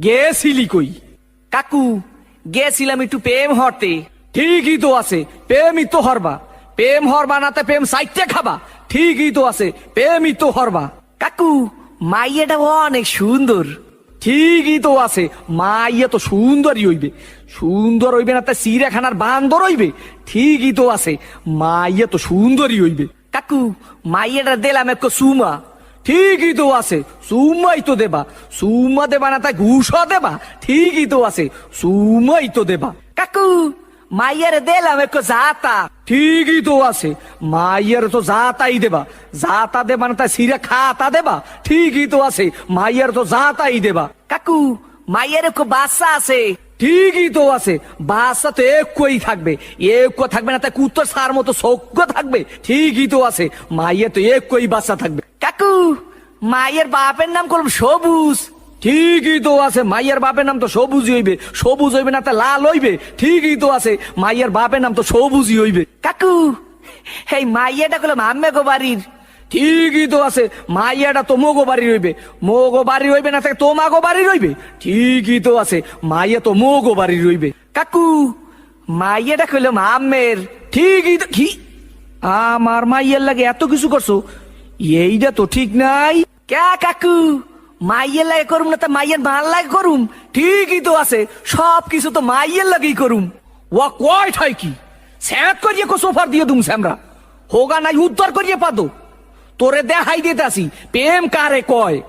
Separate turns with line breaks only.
গেছিলি কই? কাকু গেছিলাম একটু প্রেম হরতে। ঠিকই তো আছে প্রেমই তো হরবা। প্রেম হরবা নাতে প্রেম সাইটে খাবা। ঠিকই তো আছে প্রেমই তো হরবা। কাকু মাইয়াটা অনেক সুন্দর। ঠিকই তো আছে। মা ইয়ে তো সুন্দরই হইবে। সুন্দর হইবে না তা চিড়িয়াখানার বান্দর হইবে? ঠিকই তো আছে। মা ইয়ে তো সুন্দরই হইবে। কাকু মাইয়াটা দিলাম এক সুমা। ঠিকই তো আছে। সুমাই তো দেবা। সুমা দেবা না তাই ঘুষা দেবা। ঠিকই তো আছে। সুমাই তো দেবা। কাকু মাইয়ার দিলাম একটু জাতা। ঠিকই তো আছে। মাইয়ার তো জাতাই দেবা। জাতা দেবা না তাই সিরে খাতা দেবা। ঠিকই তো আছে। মাইয়ার তো জাতাই দেবা। কাকু, মাইয়ার একটু বাচ্চা আছে? ঠিকই তো আছে। বাচ্চা তো একই থাকবে। এক থাকবে না তাই কুত্তর সার মতো সৌক্য থাকবে। ঠিকই তো আছে। মাইয়ের তো একই বাচ্চা থাকবে। কাকু মায়ের বাপের নাম করব সবুজ। ঠিকই তো আছে মাইয়ের বাপের নাম তো সবুজ হইবে। সবুজ হইবে না তা লাল হইবে। ঠিকই তো আছে মাইয়ের বাপের নাম তো সবুজই হইবে। কাকু এই মাইয়াটা করলাম আম্মে গো বাড়ির। ঠিকই তো আছে মাইয়াটা তো মোগো বাড়ি রইবে মোগো বাড়ি রইবে না থাকে তোমাগো বাড়ি রইবে ঠিকই তো আছে মাইয়া তো মোগো বাড়ি রইবে কাকু মাইয়াটা কইলাম আম্মের ঠিকই তো কি? আমার মাইয়ার লাগে এত কিছু করছ এইটা তো ঠিক নাই। কে কাকু? মাইয়ের লাগে করুম না তা মাইয়ের মার লাগে করুম? ঠিকই তো আছে সব কিছু তো মাইয়ের লাগেই করুম। ওয়া কয় ঠাই কি? স্যাঁত করিয়ে কো সোফার দিয়ে দুম স্যামরা। হোগা নাই উদ্ধার করিয়ে পাদো। তোরে দেখাই দিতে আসি প্রেম কারে কয়?